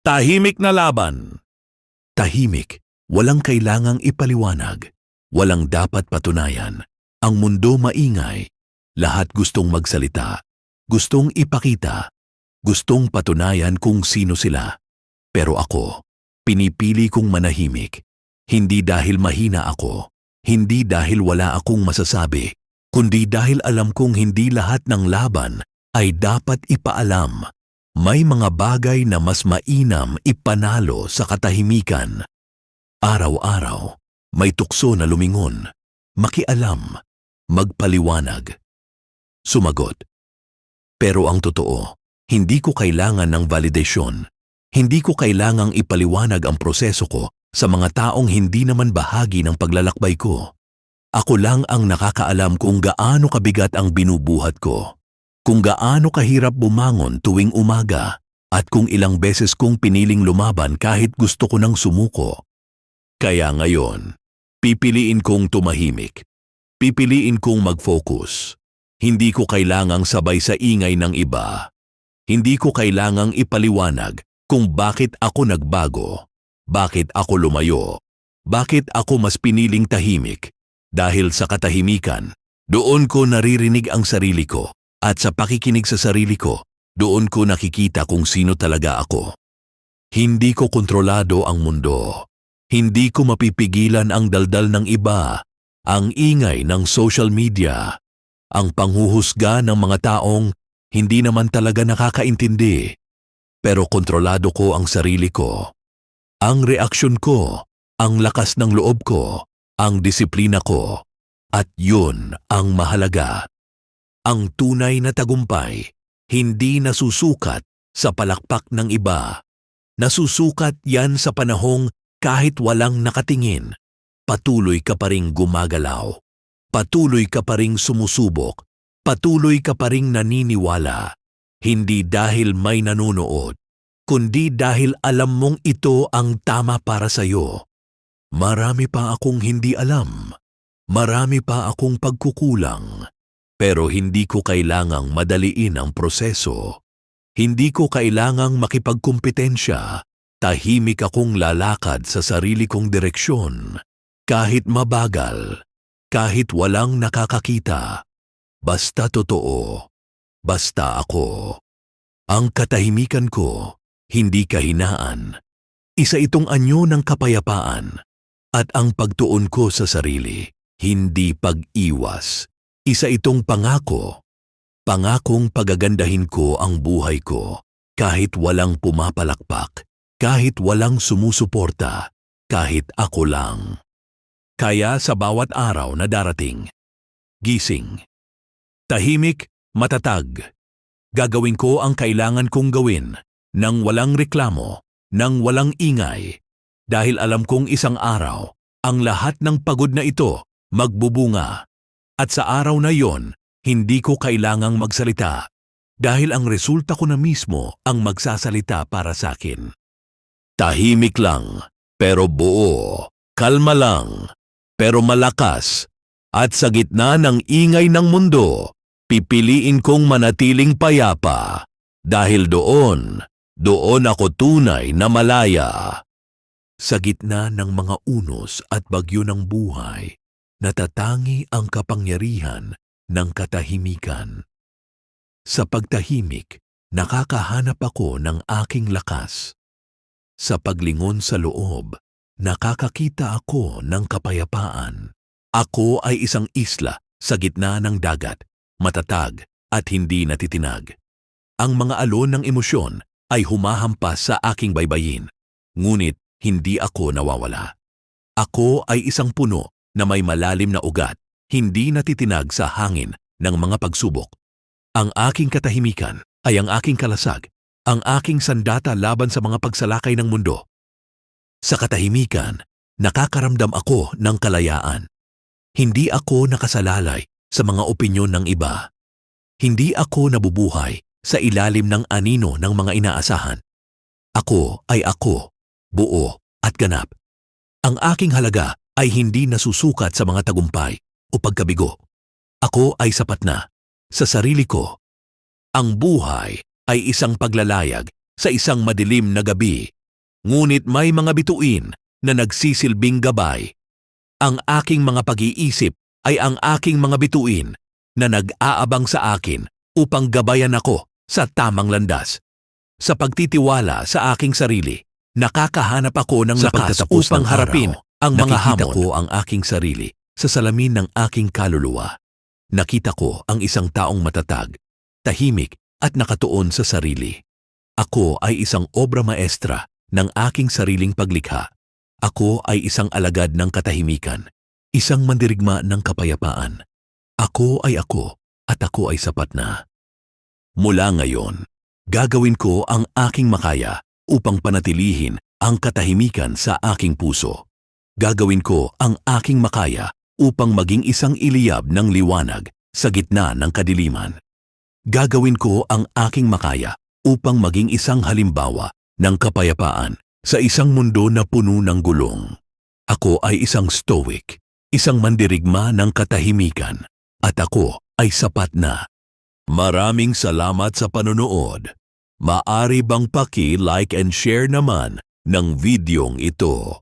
Tahimik na laban. Tahimik, walang kailangang ipaliwanag, walang dapat patunayan. Ang mundo maingay, lahat gustong magsalita, gustong ipakita, gustong patunayan kung sino sila. Pero ako, pinipili kong manahimik, hindi dahil mahina ako, hindi dahil wala akong masasabi, kundi dahil alam kong hindi lahat ng laban ay dapat ipaalam. May mga bagay na mas mainam ipanalo sa katahimikan. Araw-araw, may tukso na lumingon, makialam, magpaliwanag. Sumagot. Pero ang totoo, hindi ko kailangan ng validation. Hindi ko kailangang ipaliwanag ang proseso ko sa mga taong hindi naman bahagi ng paglalakbay ko. Ako lang ang nakakaalam kung gaano kabigat ang binubuhat ko, kung gaano kahirap bumangon tuwing umaga, at kung ilang beses kong piniling lumaban kahit gusto ko nang sumuko. Kaya ngayon, pipiliin kong tumahimik. Pipiliin kong mag-focus. Hindi ko kailangang sabay sa ingay ng iba. Hindi ko kailangang ipaliwanag kung bakit ako nagbago, bakit ako lumayo, bakit ako mas piniling tahimik. Dahil sa katahimikan, doon ko naririnig ang sarili ko at sa pakikinig sa sarili ko, doon ko nakikita kung sino talaga ako. Hindi ko kontrolado ang mundo. Hindi ko mapipigilan ang daldal ng iba, ang ingay ng social media, ang panghuhusga ng mga taong hindi naman talaga nakakaintindi. Pero kontrolado ko ang sarili ko. Ang reaksyon ko, ang lakas ng loob ko, ang disiplina ko. At yun ang mahalaga. Ang tunay na tagumpay, hindi nasusukat sa palakpak ng iba. Nasusukat yan sa panahong kahit walang nakatingin, patuloy ka pa ring gumagalaw. Patuloy ka pa ring sumusubok. Patuloy ka pa ring naniniwala. Hindi dahil may nanonood, kundi dahil alam mong ito ang tama para sa iyo. Marami pa akong hindi alam. Marami pa akong pagkukulang. Pero hindi ko kailangang madaliin ang proseso. Hindi ko kailangang makipagkumpetensya. Tahimik akong lalakad sa sarili kong direksyon. Kahit mabagal, kahit walang nakakakita. Basta totoo. Basta ako. Ang katahimikan ko, hindi kahinaan. Isa itong anyo ng kapayapaan. At ang pagtuon ko sa sarili, hindi pag-iwas. Isa itong pangako. Pangakong pagagandahin ko ang buhay ko kahit walang pumapalakpak, kahit walang sumusuporta, kahit ako lang. Kaya sa bawat araw na darating, gising, tahimik, matatag, gagawin ko ang kailangan kong gawin nang walang reklamo, nang walang ingay, dahil alam kong isang araw, ang lahat ng pagod na ito magbubunga. At sa araw na yon, hindi ko kailangang magsalita dahil ang resulta ko na mismo ang magsasalita para sa akin. Tahimik lang, pero buo. Kalma lang, pero malakas. At sa gitna ng ingay ng mundo, pipiliin kong manatiling payapa. Dahil doon, doon ako tunay na malaya. Sa gitna ng mga unos at bagyo ng buhay, natatangi ang kapangyarihan ng katahimikan. Sa pagtahimik, nakakahanap ako ng aking lakas. Sa paglingon sa loob, nakakakita ako ng kapayapaan. Ako ay isang isla sa gitna ng dagat, matatag at hindi natitinag. Ang mga alon ng emosyon ay humahampas sa aking baybayin, ngunit hindi ako nawawala. Ako ay isang puno na may malalim na ugat, hindi natitinag sa hangin ng mga pagsubok. Ang aking katahimikan ay ang aking kalasag, ang aking sandata laban sa mga pagsalakay ng mundo. Sa katahimikan, nakakaramdam ako ng kalayaan. Hindi ako nakasalalay sa mga opinyon ng iba. Hindi ako nabubuhay sa ilalim ng anino ng mga inaasahan. Ako ay ako, buo at ganap. Ang aking halaga ay hindi nasusukat sa mga tagumpay o pagkabigo. Ako ay sapat na sa sarili ko. Ang buhay ay isang paglalayag sa isang madilim na gabi. Ngunit may mga bituin na nagsisilbing gabay. Ang aking mga pag-iisip ay ang aking mga bituin na nag-aabang sa akin upang gabayan ako sa tamang landas. Sa pagtitiwala sa aking sarili, nakakahanap ako ng Sa lakas upang ng harapin ang mga nakikita hamon. ko ang aking sarili sa salamin ng aking kaluluwa. Nakita ko ang isang taong matatag, tahimik at nakatuon sa sarili. Ako ay isang obra maestra ng aking sariling paglikha. Ako ay isang alagad ng katahimikan, isang mandirigma ng kapayapaan. Ako ay ako at ako ay sapat na. Mula ngayon, gagawin ko ang aking makaya upang panatilihin ang katahimikan sa aking puso. Gagawin ko ang aking makaya upang maging isang iliyab ng liwanag sa gitna ng kadiliman. Gagawin ko ang aking makaya upang maging isang halimbawa ng kapayapaan sa isang mundo na puno ng gulong. Ako ay isang stoic, isang mandirigma ng katahimikan, at ako ay sapat na. Maraming salamat sa panonood. Maari bang paki-like and share naman ng videong ito?